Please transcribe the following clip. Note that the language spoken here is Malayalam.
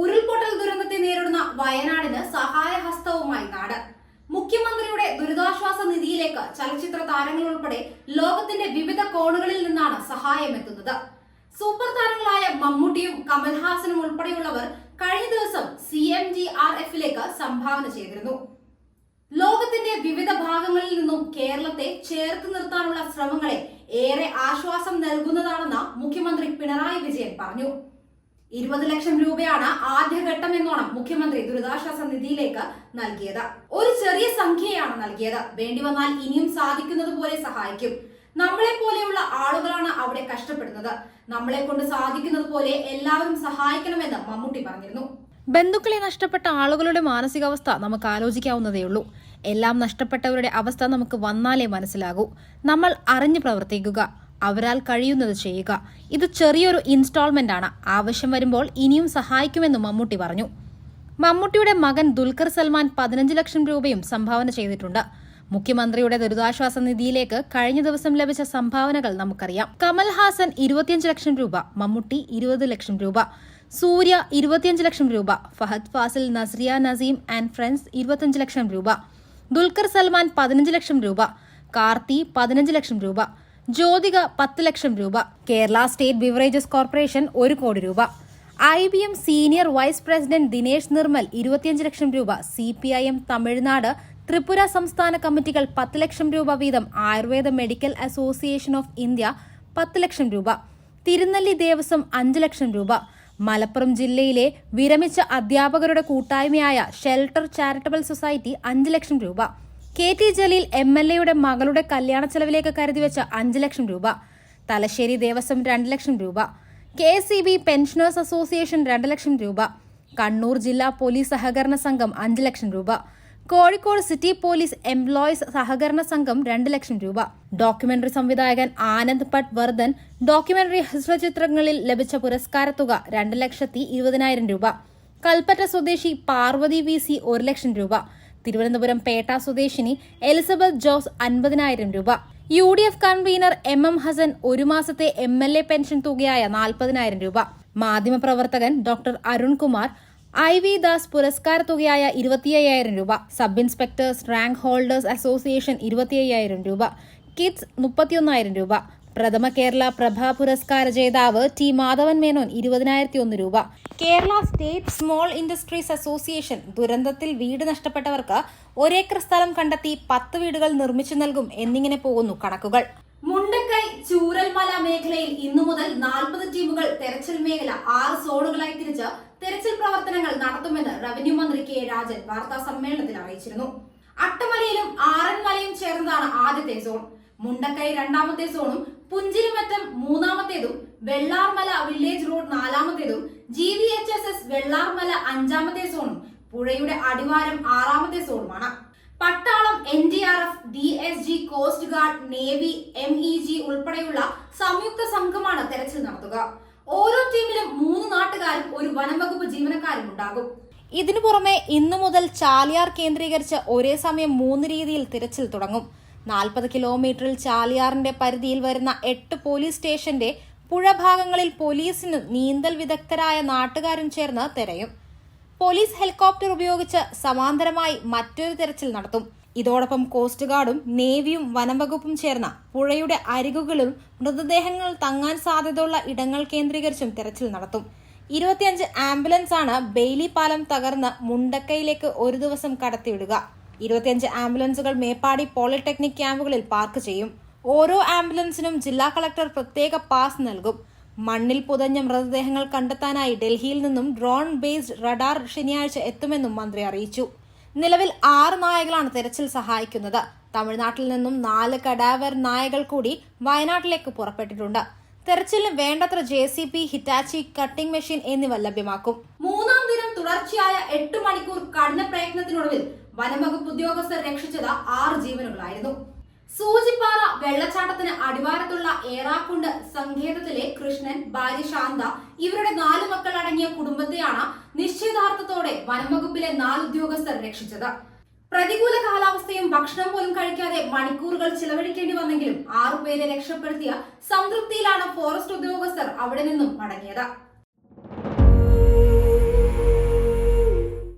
ഉരുൾപൊട്ടൽ ദുരന്തത്തെ നേരിടുന്ന വയനാടിന് സഹായഹസ്തവുമായി നാട്. മുഖ്യമന്ത്രിയുടെ ദുരിതാശ്വാസ നിധിയിലേക്ക് ചലച്ചിത്ര താരങ്ങൾ ഉൾപ്പെടെ ലോകത്തിന്റെ വിവിധ കോണുകളിൽ നിന്നാണ് സഹായം എത്തുന്നത്. സൂപ്പർ താരങ്ങളായ മമ്മൂട്ടിയും കമൽഹാസനും ഉൾപ്പെടെയുള്ളവർ കഴിഞ്ഞ ദിവസം സി എം ജി ആർ എഫിലേക്ക് സംഭാവന ചെയ്തിരുന്നു. ലോകത്തിന്റെ വിവിധ ഭാഗങ്ങളിൽ നിന്നും കേരളത്തെ ചേർത്ത് നിർത്താനുള്ള ശ്രമങ്ങളെ ഏറെ ആശ്വാസം നൽകുന്നതാണെന്ന് മുഖ്യമന്ത്രി പിണറായി വിജയൻ പറഞ്ഞു. ഇരുപത് ലക്ഷം രൂപയാണ് ആദ്യഘട്ടം എന്നോണം മുഖ്യമന്ത്രി ദുരിതാശ്വാസ നിധിയിലേക്ക് നൽകിയത്. ഒരു ചെറിയ സംഖ്യയാണ് നൽകിയത്. വേണ്ടി വന്നാൽ ഇനിയും സാധിക്കുന്നത് പോലെ സഹായിക്കും. നമ്മളെ പോലെയുള്ള ആളുകളാണ് അവിടെ കഷ്ടപ്പെടുന്നത്. നമ്മളെ കൊണ്ട് സാധിക്കുന്നത് പോലെ എല്ലാവരും സഹായിക്കണമെന്ന് മമ്മൂട്ടി പറഞ്ഞിരുന്നു. ബന്ധുക്കളെ നഷ്ടപ്പെട്ട ആളുകളുടെ മാനസികാവസ്ഥ നമുക്ക് ആലോചിക്കാവുന്നതേയുള്ളൂ എല്ലാം നഷ്ടപ്പെട്ടവരുടെ അവസ്ഥ നമുക്ക് വന്നാലേ മനസ്സിലാകൂ. നമ്മൾ അറിഞ്ഞു പ്രവർത്തിക്കുക. അവരാൽ കഴിയുന്നത് ചെയ്യുക. ഇത് ചെറിയൊരു ഇൻസ്റ്റാൾമെന്റ് ആണ്. ആവശ്യം വരുമ്പോൾ ഇനിയും സഹായിക്കുമെന്നും മമ്മൂട്ടി പറഞ്ഞു. മമ്മൂട്ടിയുടെ മകൻ ദുൽഖർ സൽമാൻ പതിനഞ്ച് ലക്ഷം രൂപയും സംഭാവന ചെയ്തിട്ടുണ്ട്. മുഖ്യമന്ത്രിയുടെ ദുരിതാശ്വാസ നിധിയിലേക്ക് കഴിഞ്ഞ ദിവസം ലഭിച്ച സംഭാവനകൾ നമുക്കറിയാം. കമൽഹാസൻ ഇരുപത്തിയഞ്ച് ലക്ഷം രൂപ മമ്മൂട്ടി ഇരുപത് ലക്ഷം രൂപ സൂര്യ ഇരുപത്തിയഞ്ച് ലക്ഷം രൂപ ഫഹദ് ഫാസിൽ നസ്രിയ നസീം ആൻഡ് ഫ്രണ്ട്സ് ഇരുപത്തിയഞ്ച് ലക്ഷം രൂപ ദുൽഖർ സൽമാൻ പതിനഞ്ച് ലക്ഷം രൂപ കാർത്തി പതിനഞ്ച് ലക്ഷം രൂപ ജ്യോതിക പത്ത് ലക്ഷം രൂപ. കേരള സ്റ്റേറ്റ് ബിവറേജസ് കോർപ്പറേഷൻ ഒരു കോടി രൂപ. I B M senior vice president Dinesh Nirmal ഇരുപത്തിയഞ്ച് ലക്ഷം രൂപ. C P I M Tamil Nadu Tripura സംസ്ഥാന കമ്മിറ്റികൾ പത്ത് ലക്ഷം രൂപ വീതം. Ayurveda medical association of India പത്ത് ലക്ഷം രൂപ. തിരുനെല്ലി ദേവസ്വം അഞ്ച് ലക്ഷം രൂപ. മലപ്പുറം ജില്ലയിലെ വിരമിച്ച അധ്യാപകരുടെ കൂട്ടായ്മയായ ഷെൽട്ടർ ചാരിറ്റബിൾ സൊസൈറ്റി അഞ്ച് ലക്ഷം രൂപ. K T Jaleel M L എയുടെ മകളുടെ കല്യാണ ചെലവിലേക്ക് കരുതി വെച്ച അഞ്ച് ലക്ഷം രൂപ തലശ്ശേരി ദേവസ്വം രണ്ട് ലക്ഷം രൂപ K C B pensioners association രണ്ട് ലക്ഷം രൂപ കണ്ണൂർ ജില്ലാ പോലീസ് സഹകരണ സംഘം അഞ്ച് ലക്ഷം രൂപ കോഴിക്കോട് സിറ്റി പോലീസ് എംപ്ലോയീസ് സഹകരണ സംഘം രണ്ട് ലക്ഷം രൂപ. ഡോക്യുമെന്ററി സംവിധായകൻ ആനന്ദ് പട്ട് വർദ്ധൻ ഡോക്യുമെന്ററി ഹ്രസ്വചിത്രങ്ങളിൽ ലഭിച്ച പുരസ്കാരത്തുക രണ്ട് ലക്ഷത്തി ഇരുപതിനായിരം രൂപ. കൽപ്പറ്റ സ്വദേശി പാർവതി വി സി ഒരു ലക്ഷം രൂപ. തിരുവനന്തപുരം പേട്ട സ്വദേശിനി എലിസബത്ത് ജോസ് അൻപതിനായിരം രൂപ. U D F convener M M Hasan ഒരു മാസത്തെ എം എൽ എ പെൻഷൻ തുകയായ നാൽപ്പതിനായിരം രൂപ. മാധ്യമപ്രവർത്തകൻ doctor Arunkumar I V Das പുരസ്കാര തുകയായ ഇരുപത്തിയ്യായിരം രൂപ. Sub inspectors rank holders association ഇരുപത്തിയ്യായിരം രൂപ. കിഡ്സ് മുപ്പത്തിയൊന്നായിരം രൂപ. പ്രഥമ കേരള പ്രഭാ പുരസ്കാര ജേതാവ് ടി മാധവൻ മേനോൻ ഇരുപതിനായിരത്തി ഒന്ന് രൂപ. Kerala state small industries association ദുരന്തത്തിൽ വീട് നഷ്ടപ്പെട്ടവർക്ക് ഒരേക്കർ സ്ഥലം കണ്ടെത്തി പത്ത് വീടുകൾ നിർമ്മിച്ചു നൽകും എന്നിങ്ങനെ പോകുന്നു കണക്കുകൾ. മുണ്ടക്കൈ ചൂരൽമല മേഖലയിൽ ഇന്നു മുതൽ നാൽപ്പത് ടീമുകൾ തെരച്ചിൽ മേഖല ആറ് സോണുകളായി തിരിച്ച് തെരച്ചിൽ പ്രവർത്തനങ്ങൾ നടത്തുമെന്ന് റവന്യൂ മന്ത്രി കെ രാജൻ വാർത്താ സമ്മേളനത്തിൽ അറിയിച്ചിരുന്നു. അട്ടമലയിലും ആറന്മലയും ചേർന്നതാണ് ആദ്യത്തെ സോൺ. മുണ്ടക്കൈ രണ്ടാമത്തെ സോണും പുഞ്ചിരിമറ്റം മൂന്നാമത്തേതും Vellarmala village road നാലാമത്തേതും G V H S S Vellarmala അഞ്ചാമത്തെ സോണും പുഴയുടെ അടിവാരം ആറാമത്തെ സോണുമാണ്. പട്ടാളം N D R F D S G coast guard navy M E G ഉൾപ്പെടെയുള്ള സംയുക്ത സംഘമാണ് തെരച്ചിൽ നടത്തുക. ഓരോ ടീമിലും മൂന്ന് നാട്ടുകാരും ഒരു വനംവകുപ്പ് ജീവനക്കാരും ഉണ്ടാകും. ഇതിനു പുറമെ ഇന്നു മുതൽ ചാലിയാർ കേന്ദ്രീകരിച്ച് ഒരേ സമയം മൂന്ന് രീതിയിൽ തിരച്ചിൽ തുടങ്ങും. നാൽപ്പത് കിലോമീറ്ററിൽ ചാലിയാറിന്റെ പരിധിയിൽ വരുന്ന എട്ട് പോലീസ് സ്റ്റേഷന്റെ പുഴഭാഗങ്ങളിൽ പോലീസിനും നീന്തൽ വിദഗ്ധരായ നാട്ടുകാരും ചേർന്ന് തെരയും. പോലീസ് ഹെലികോപ്റ്റർ ഉപയോഗിച്ച് സമാന്തരമായി മറ്റൊരു തെരച്ചിൽ നടത്തും. ഇതോടൊപ്പം കോസ്റ്റ് ഗാർഡും നേവിയും വനംവകുപ്പും ചേർന്ന പുഴയുടെ അരികുകളും മൃതദേഹങ്ങൾ തങ്ങാൻ സാധ്യതയുള്ള ഇടങ്ങൾ കേന്ദ്രീകരിച്ചും തെരച്ചിൽ നടത്തും. ഇരുപത്തിയഞ്ച് ആംബുലൻസാണ് ബെയിലി പാലം തകർന്ന് മുണ്ടക്കയിലേക്ക് ഒരു ദിവസം കടത്തിവിടുക. ഇരുപത്തിയഞ്ച് ആംബുലൻസുകൾ മേപ്പാടി പോളിടെക്നിക് ക്യാമ്പുകളിൽ പാർക്ക് ചെയ്യും. ഓരോ ആംബുലൻസിനും ജില്ലാ കളക്ടർ പ്രത്യേക പാസ് നൽകും. മണ്ണിൽ പുതഞ്ഞ മൃതദേഹങ്ങൾ കണ്ടെത്താനായി ഡൽഹിയിൽ നിന്നും ഡ്രോൺ ബേസ്ഡ് റഡാർ ശനിയാഴ്ച എത്തുമെന്നും മന്ത്രി അറിയിച്ചു. നിലവിൽ ആറ് നായകളാണ് തെരച്ചിൽ സഹായിക്കുന്നത്. തമിഴ്നാട്ടിൽ നിന്നും നാല് കഡാവർ നായകൾ കൂടി വയനാട്ടിലേക്ക് പുറപ്പെട്ടിട്ടുണ്ട്. തെരച്ചിലിന് വേണ്ടത്ര J C B Hitachi cutting machine എന്നിവ ലഭ്യമാക്കും. മൂന്നാം തുടർച്ചയായ എട്ട് മണിക്കൂർ കഠിന പ്രയത്നത്തിനൊടുവിൽ വനംവകുപ്പ് ഉദ്യോഗസ്ഥർ രക്ഷിച്ചത് ആറ് ജീവനുകളായിരുന്നു. സൂചിപ്പാറ വെള്ളച്ചാട്ടത്തിന് അടിവാരത്തുള്ള ഏറാക്കുണ്ട് സങ്കേതത്തിലെ കൃഷ്ണൻ ഭാര്യ ശാന്ത ഇവരുടെ നാല് മക്കൾ അടങ്ങിയ കുടുംബത്തെയാണ് നിശ്ചയദാർത്ഥത്തോടെ വനംവകുപ്പിലെ നാല് ഉദ്യോഗസ്ഥർ രക്ഷിച്ചത്. പ്രതികൂല കാലാവസ്ഥയും ഭക്ഷണം പോലും കഴിക്കാതെ മണിക്കൂറുകൾ ചിലവഴിക്കേണ്ടി വന്നെങ്കിലും ആറുപേരെ രക്ഷപ്പെടുത്തിയ സംതൃപ്തിയിലാണ് ഫോറസ്റ്റ് ഉദ്യോഗസ്ഥർ അവിടെ നിന്നും മടങ്ങിയത്.